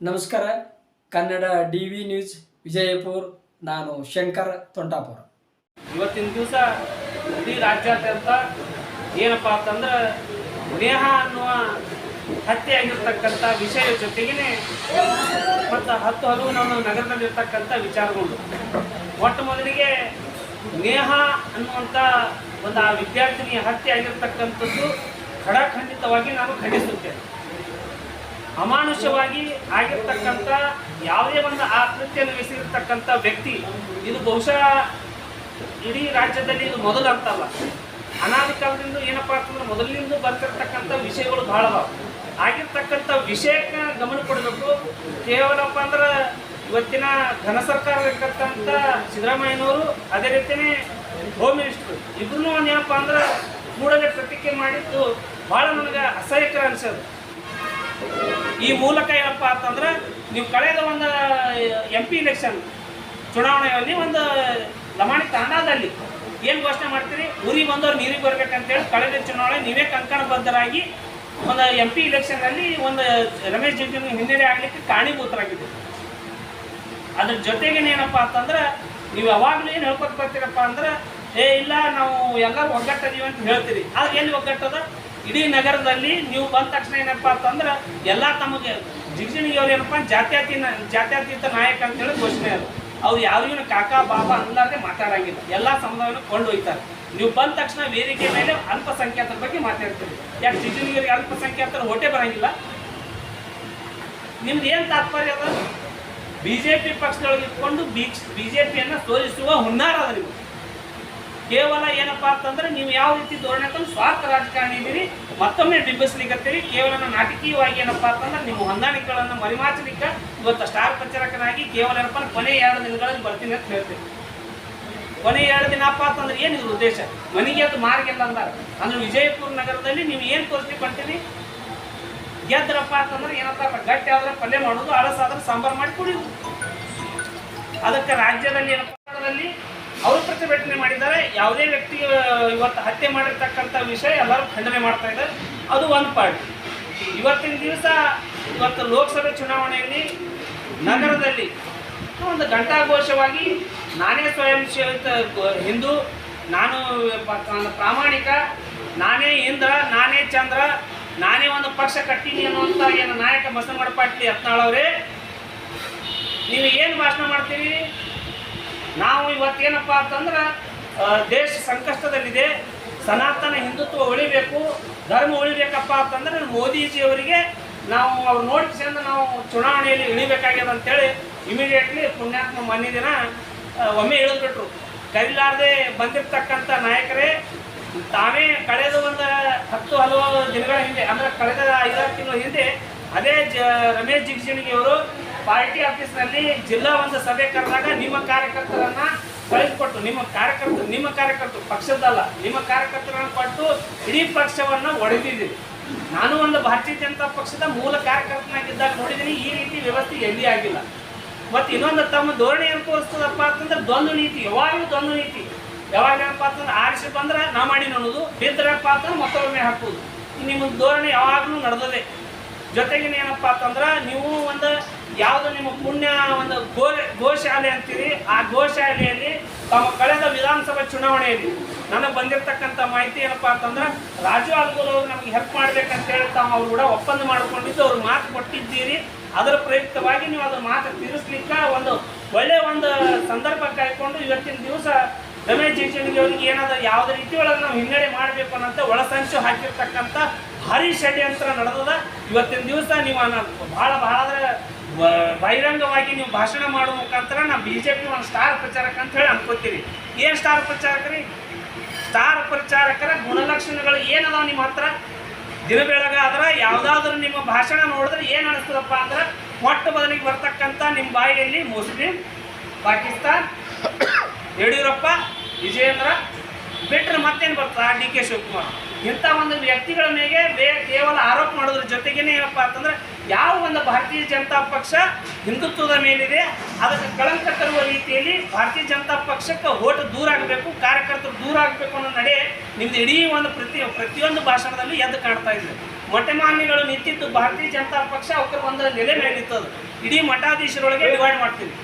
ನಮಸ್ಕಾರ. Kannada D V news, Vijayapura. ನಾನು ಶಂಕರ್ ತೊಂಟಾಪುರ ಇವತ್ತಿನ ದಿವಸ ಇಡೀ ರಾಜ್ಯಾದ್ಯಂತ ಏನಪ್ಪಾ ಅಂತಂದ್ರೆ ನೇಹ ಅನ್ನುವ ಹತ್ಯೆ ಆಗಿರ್ತಕ್ಕಂಥ ವಿಷಯ ಜೊತೆಗೇನೆ ಮತ್ತು ಹತ್ತು ಹಲವು ನಮ್ಮ ನಗರದಲ್ಲಿರ್ತಕ್ಕಂಥ ವಿಚಾರಗಳು. ಮೊಟ್ಟ ಮೊದಲಿಗೆ ನೇಹ ಅನ್ನುವಂಥ ಒಂದು ಆ ವಿದ್ಯಾರ್ಥಿನಿಯ ಹತ್ಯೆ ಆಗಿರ್ತಕ್ಕಂಥದ್ದು ಖಡಾಖಂಡಿತವಾಗಿ ನಾನು ಖಂಡಿಸುತ್ತೇನೆ ಅಮಾನುಷವಾಗಿ ಆಗಿರ್ತಕ್ಕಂಥ ಯಾವುದೇ ಒಂದು ಆ ಕೃತ್ಯನ ಎಸಗಿರ್ತಕ್ಕಂಥ ವ್ಯಕ್ತಿ, ಇದು ಬಹುಶಃ ಇಡೀ ರಾಜ್ಯದಲ್ಲಿ ಇದು ಮೊದಲು ಅಂತಲ್ಲ. ಅನಾದಿ ಕಾಲದಿಂದ ಏನಪ್ಪಾ ಅಂತಂದ್ರೆ ಮೊದಲಿನಿಂದ ಬರ್ತಿರ್ತಕ್ಕಂಥ ವಿಷಯಗಳು ಬಹಳ ಅದಾವ. ಆಗಿರ್ತಕ್ಕಂಥ ವಿಷಯಕ್ಕೆ ಗಮನ ಕೊಡಬೇಕು. ಕೇವಲಪ್ಪ ಅಂದ್ರೆ ಇವತ್ತಿನ ಘನ ಸರ್ಕಾರ ಇರ್ತಕ್ಕಂಥ ಸಿದ್ದರಾಮಯ್ಯನವರು, ಅದೇ ರೀತಿಯೇ ಹೋಮ್ ಮಿನಿಸ್ಟರ್ ಇಬ್ರು ಏನಪ್ಪ ಅಂದ್ರೆ ಕೂಡಲೇ ಪ್ರತಿಕ್ರಿಯೆ ಮಾಡಿದ್ದು ಭಾಳ ನನಗೆ ಅಸಹ್ಯಕರ ಅನ್ಸೋದು. ಈ ಮೂಲಕ ಏನಪ್ಪ ಅಂತಂದ್ರೆ ನೀವು ಕಳೆದ ಒಂದು, ಎಂ ಪಿ ಇಲೆಕ್ಷನ್ ಚುನಾವಣೆಯಲ್ಲಿ ಒಂದು, ಲಮಾಣಿ ತಾಂಡಾದಲ್ಲಿ ಏನು ಘೋಷಣೆ ಮಾಡ್ತೀರಿ? ಊರಿಗೆ ಬಂದವ್ರು ನೀರಿಗೆ ಬರ್ಬೇಕಂತೇಳಿ ಕಳೆದ ಚುನಾವಣೆ ನೀವೇ ಕಂಕಣಬದ್ಧರಾಗಿ ಒಂದು ಎಂ ಪಿ ಇಲೆಕ್ಷನ್ನಲ್ಲಿ ಒಂದು ರಮೇಶ್ ಜಿಂಜನ್ ಹಿನ್ನೆಲೆ ಆಗಲಿಕ್ಕೆ ಕಾರಣೀಭೂತರಾಗಿದೆ ಅದ್ರ ಜೊತೆಗೆ ಏನಪ್ಪ ಅಂತಂದ್ರೆ ನೀವು ಯಾವಾಗಲೂ ಏನು ಹೇಳ್ಕೊತ ಬರ್ತೀರಪ್ಪ ಅಂದ್ರೆ, ಏ, ಇಲ್ಲ, ನಾವು ಎಲ್ಲರೂ ಒಗ್ಗಟ್ಟದೀವಿ ಅಂತ ಹೇಳ್ತೀರಿ. ಆದ್ರೆ ಎಲ್ಲಿ ಒಗ್ಗಟ್ಟದ? ಇಡೀ ನಗರದಲ್ಲಿ ನೀವು ಬಂದ ತಕ್ಷಣ ಏನಪ್ಪ ಅಂತಂದ್ರೆ ಎಲ್ಲ ತಮಗೆ ಜಿಗಜಿಣಿಯವ್ರು ಏನಪ್ಪ ಜಾತ್ಯಾತಿ ಜಾತ್ಯತೀತ ನಾಯಕ ಅಂತ ಹೇಳಿ ಘೋಷಣೆ ಅದು. ಅವ್ರು ಯಾರಿಗೂ ಕಾಕಾ, ಬಾಬಾ ಅನ್ನಲಾರ್ದೆ ಮಾತಾಡಂಗಿಲ್ಲ. ಎಲ್ಲ ಸಮುದಾಯವನ್ನು ಕೊಂಡೊಯ್ತಾರೆ ನೀವು ಬಂದ ತಕ್ಷಣ ವೇದಿಕೆ ಮೇಲೆ ಅಲ್ಪಸಂಖ್ಯಾತರ ಬಗ್ಗೆ ಮಾತಾಡ್ತೀರಿ. ಯಾಕೆ ಜಿಗಜಿಣಿಯವ್ರಿಗೆ ಅಲ್ಪಸಂಖ್ಯಾತರು ಹೊಟ್ಟೆ ಬರಂಗಿಲ್ಲ? ನಿಮ್ದು ಏನು ತಾತ್ಪರ್ಯ ಅದ? ಬಿಜೆಪಿ ಪಕ್ಷದೊಳಗೆ ಇಟ್ಕೊಂಡು ಬಿ ಬಿಜೆಪಿಯನ್ನು ಸೋಲಿಸುವ ಹುನ್ನಾರ ಅದ ಕೇವಲ ಏನಪ್ಪಾ ಅಂತಂದ್ರೆ ನೀವು ಯಾವ ರೀತಿ ಧೋರಣೆ ತಂದು ಸ್ವಾರ್ಥ ರಾಜಕಾರಣಿ ಇದ್ದೀರಿ, ಮತ್ತೊಮ್ಮೆ ಬಿಂಬಿಸ್ಲಿಕ್ಕತ್ತೀರಿ ಕೇವಲ ನಾಟಕೀಯವಾಗಿ ಏನಪ್ಪಾ ಅಂತಂದ್ರೆ ನಿಮ್ಮ ಹೊಂದಾಣಿಕೆಗಳನ್ನು ಮರಿಮಾಚಲಿಕ್ಕೆ ಇವತ್ತು ಸ್ಟಾರ್ ಪ್ರಚಾರಕನಾಗಿ ಕೇವಲ ಏನಪ್ಪ ಕೊನೆ ಎರಡು ದಿನಗಳಲ್ಲಿ ಬರ್ತೀನಿ ಅಂತ ಹೇಳ್ತೀನಿ. ಕೊನೆ ಎರಡು ದಿನಪ್ಪ ಅಂತಂದ್ರೆ ಏನು ಇದ್ರ ಉದ್ದೇಶ? ಮನೆಗೆ ಅದು ಮಾರ್ಗಿಲ್ಲ ಅಂದಾರ. ಅಂದ್ರೆ ವಿಜಯಪುರ ನಗರದಲ್ಲಿ ನೀವು ಏನು ತೋರಿಸ್ಲಿಕ್ಕೆ ಹೊಂಟೀರಿ ಗೆದ್ರಪ್ಪ ಅಂತಂದ್ರೆ ಏನಪ್ಪ ಗಟ್ಟಿ ಆದ್ರೆ ಪಲ್ಯ ಮಾಡೋದು ಅಳಸಾದ್ರೆ ಸಾಂಬಾರು ಮಾಡಿ ಕುಡಿಯೋದು ಅದಕ್ಕೆ ರಾಜ್ಯದಲ್ಲಿ ಏನಪ್ಪ ಯಾವುದೇ ವ್ಯಕ್ತಿ ಇವತ್ತು ಹತ್ಯೆ ಮಾಡಿರ್ತಕ್ಕಂಥ ವಿಷಯ ಎಲ್ಲರೂ ಖಂಡನೆ ಮಾಡ್ತಾ ಇದ್ದಾರೆ. ಅದು ಒಂದು ಪಾರ್ಟಿ ಇವತ್ತಿನ ದಿವಸ ಇವತ್ತು ಲೋಕಸಭೆ ಚುನಾವಣೆಯಲ್ಲಿ ನಗರದಲ್ಲಿ ಒಂದು ಘಂಟಾಘೋಷವಾಗಿ ನಾನೇ ಸ್ವಯಂ ಸೇವಿತ ಹಿಂದೂ, ನಾನು ಪ್ರಾಮಾಣಿಕ, ನಾನೇ ಇಂದ್ರ, ನಾನೇ ಚಂದ್ರ, ನಾನೇ ಒಂದು ಪಕ್ಷ ಕಟ್ಟಿನಿ ಅನ್ನುವಂಥ ಏನು ನಾಯಕ ಭಾಷಣ ಪಾಟೀಲ್ ಅವರೇ, ನೀವು ಏನು ಭಾಷಣ ಮಾಡ್ತೀರಿ? ನಾವು ಇವತ್ತೇನಪ್ಪ ಅಂತಂದ್ರೆ ದೇಶ ಸಂಕಷ್ಟದಲ್ಲಿದೆ. ಸನಾತನ ಹಿಂದುತ್ವ ಉಳಿಬೇಕು, ಧರ್ಮ ಉಳಿಬೇಕಪ್ಪ ಅಂತಂದ್ರೆ ಮೋದಿಜಿಯವರಿಗೆ ನಾವು ಅವ್ರು ನೋಡ್ಕೊಂಡು ನಾವು ಚುನಾವಣೆಯಲ್ಲಿ ಇಳಿಬೇಕಾಗ್ಯದ ಅಂತೇಳಿ ಇಮಿಡಿಯೇಟ್ಲಿ ಪುಣ್ಯಾತ್ಮ ಮನೆ ದಿನ ಒಮ್ಮೆ ಇಳಿದ್ಬಿಟ್ರು. ಕರಿಲಾರದೆ ಬಂದಿರ್ತಕ್ಕಂಥ ನಾಯಕರೇ, ತಾವೇ ಕಳೆದ ಒಂದು ಹತ್ತು ಹಲವಾರು ದಿನಗಳ ಹಿಂದೆ, ಅಂದ್ರೆ ಕಳೆದ ಐದಾರು ತಿಂಗಳ ಹಿಂದೆ ಅದೇ ಜ, ರಮೇಶ್ ಜಿಗಜಿಣಗಿ ಅವರು ಪಾರ್ಟಿ ಆಫೀಸ್ನಲ್ಲಿ ಜಿಲ್ಲಾ ಒಂದು ಸಭೆ ಕರೆದಾಗ ನಿಮ್ಮ ಕಾರ್ಯಕರ್ತರನ್ನ ಕಳಿಸ್ಕೊಟ್ಟು ನಿಮ್ಮ ಕಾರ್ಯಕರ್ತರು ನಿಮ್ಮ ಕಾರ್ಯಕರ್ತರು ಪಕ್ಷದಲ್ಲ, ನಿಮ್ಮ ಕಾರ್ಯಕರ್ತರನ್ನು ಕೊಟ್ಟು ಇಡೀ ಪಕ್ಷವನ್ನು ಒಡೆದಿದ್ದೀನಿ ನಾನು ಒಂದು ಭಾರತೀಯ ಜನತಾ ಪಕ್ಷದ ಮೂಲ ಕಾರ್ಯಕರ್ತನಾಗಿದ್ದಾಗ ನೋಡಿದ್ದೀನಿ, ಈ ರೀತಿ ವ್ಯವಸ್ಥೆ ಎಲ್ಲಿ ಆಗಿಲ್ಲ. ಮತ್ತು ಇನ್ನೊಂದು ತಮ್ಮ ಧೋರಣೆ ಏನು ತೋರಿಸ್ತದಪ್ಪ ಅಂತಂದ್ರೆ ದ್ವಂದ್ವ ನೀತಿ, ಯಾವಾಗಲೂ ದ್ವಂದ್ವ ನೀತಿ. ಯಾವಾಗ ಏನಪ್ಪ ಅಂತಂದ್ರೆ ಆರಿಸಿ ಬಂದ್ರೆ ನಾ ಮಾಡಿ ಅನ್ನೋದು ಬಿದ್ರಪ್ಪ ಅಂತಂದ್ರೆ ಮತ್ತೊಮ್ಮೆ ಹಾಕೋದು ನಿಮ್ಮ ಧೋರಣೆ ಯಾವಾಗಲೂ ನಡೆದದೆ. ಜೊತೆಗೆ ಏನಪ್ಪ ಅಂತಂದ್ರೆ ನೀವು ಒಂದು ಯಾವುದು ನಿಮ್ಮ ಪುಣ್ಯ ಒಂದು ಗೋ ಗೋಶಾಲೆ ಅಂತೀರಿ, ಆ ಗೋಶಾಲೆಯಲ್ಲಿ ತಮ್ಮ ಕಳೆದ ವಿಧಾನಸಭಾ ಚುನಾವಣೆಯಲ್ಲಿ ನನಗೆ ಬಂದಿರತಕ್ಕಂಥ ಮಾಹಿತಿ ಏನಪ್ಪ ಅಂತಂದ್ರೆ ರಾಜು ಅಲ್ಗೋಲ್ ಅವರು ನಮಗೆ ಹೆಲ್ಪ್ ಮಾಡ್ಬೇಕಂತೇಳಿ ತಾವು ಅವ್ರು ಕೂಡ ಒಪ್ಪಂದ ಮಾಡಿಕೊಂಡಿದ್ದು, ಅವ್ರು ಮಾತು ಕೊಟ್ಟಿದ್ದೀರಿ. ಅದರ ಪ್ರಯುಕ್ತವಾಗಿ ನೀವು ಅದರ ಮಾತು ತೀರಿಸ್ಲಿಕ್ಕೆ ಒಂದು ಒಳ್ಳೆ ಒಂದು ಸಂದರ್ಭ ಕಾಯ್ಕೊಂಡು ಇವತ್ತಿನ ದಿವಸ ರಮೇಶ್ ಜಿಗಜಿಣಗಿ ಅವರಿಗೆ ಏನಾದ್ರೂ ಯಾವುದೇ ರೀತಿ ಒಳಗೆ ನಾವು ಹಿನ್ನಡೆ ಮಾಡಬೇಕು ಅನ್ನೋಂಥ ಒಳಸಂಚು ಹಾಕಿರ್ತಕ್ಕಂಥ ಭಾರಿ ಷಡ್ಯಂತ್ರ ನಡೆದದ. ಇವತ್ತಿನ ದಿವಸ ನೀವು ಅನ್ನ- ಬಹಳ ಬಹಿರಂಗವಾಗಿ ನೀವು ಭಾಷಣ ಮಾಡುವ ಮುಖಾಂತರ ನಾವು ಬಿ ಜೆ ಪಿ ಒಂದು ಸ್ಟಾರ್ ಪ್ರಚಾರಕ ಅಂತ ಹೇಳಿ ಅನ್ಕೋತೀರಿ. ಏನು ಸ್ಟಾರ್ ಪ್ರಚಾರಕರಿ? ಸ್ಟಾರ್ ಪ್ರಚಾರಕರ ಗುಣಲಕ್ಷಣಗಳು ಏನದಾವ ನಿಮ್ಮ ಹತ್ರ? ದಿನ ಬೆಳಗಾದ್ರೆ ಯಾವುದಾದ್ರೂ ನಿಮ್ಮ ಭಾಷಣ ನೋಡಿದ್ರೆ ಏನು ಅನಿಸ್ತದಪ್ಪ ಅಂದ್ರೆ ಮೊಟ್ಟ ಬದಲಿಗೆ ಬರ್ತಕ್ಕಂಥ ನಿಮ್ಮ ಬಾಯಿಯಲ್ಲಿ ಮುಸ್ಲಿಂ, ಪಾಕಿಸ್ತಾನ್, ಯಡಿಯೂರಪ್ಪ, ವಿಜಯೇಂದ್ರ ಬಿಟ್ಟರೆ ಮತ್ತೇನು ಬರ್ತದೆ? D K Shivakumar. ಇಂಥ ಒಂದು ವ್ಯಕ್ತಿಗಳ ಮೇಲೆ ಬೇ ಕೇವಲ ಆರೋಪ ಮಾಡೋದ್ರ ಜೊತೆಗೇನೆ ಏನಪ್ಪ ಅಂತಂದ್ರೆ, ಯಾವ ಒಂದು ಭಾರತೀಯ ಜನತಾ ಪಕ್ಷ ಹಿಂದುತ್ವದ ಮೇಲಿದೆ, ಅದಕ್ಕೆ ಕಳಂಕ ತರುವ ರೀತಿಯಲ್ಲಿ ಭಾರತೀಯ ಜನತಾ ಪಕ್ಷಕ್ಕೆ ಓಟ್ ದೂರ ಆಗಬೇಕು, ಕಾರ್ಯಕರ್ತರು ದೂರ ಆಗಬೇಕು ಅನ್ನೋ ನಡೆ ನಿಮ್ದು ಇಡೀ ಒಂದು ಪ್ರತಿ, ಪ್ರತಿಯೊಂದು ಭಾಷಣದಲ್ಲಿ ಎದ್ದು ಕಾಣ್ತಾ ಇದೆ. ಮಠಮಾನ್ಯಗಳು ನಿಂತಿದ್ದು ಭಾರತೀಯ ಜನತಾ ಪಕ್ಷ ಅವಕ್ಕೆ ಒಂದು ನೆಲೆ ಮೇಲೆ ಅದು. ಇಡೀ ಮಠಾಧೀಶರೊಳಗೆ ಡಿವೈಡ್ ಮಾಡ್ತೀವಿ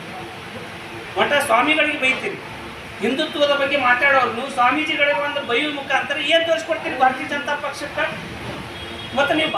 ಮಠ ಸ್ವಾಮಿಗಳಿಗೆ ಬೈತೀರಿ ಹಿಂದುತ್ವದ ಬಗ್ಗೆ ಮಾತಾಡೋರು ನೀವು ಸ್ವಾಮೀಜಿಗಳಿಗೆ ಒಂದು ಬೈಯುವ ಮುಖಾಂತರ ಏನು ತೋರಿಸ್ಕೊಡ್ತೀರಿ? ಭಾರತೀಯ ಜನತಾ ಪಕ್ಷಕ್ಕೆ? ಮತ್ತು ನೀವು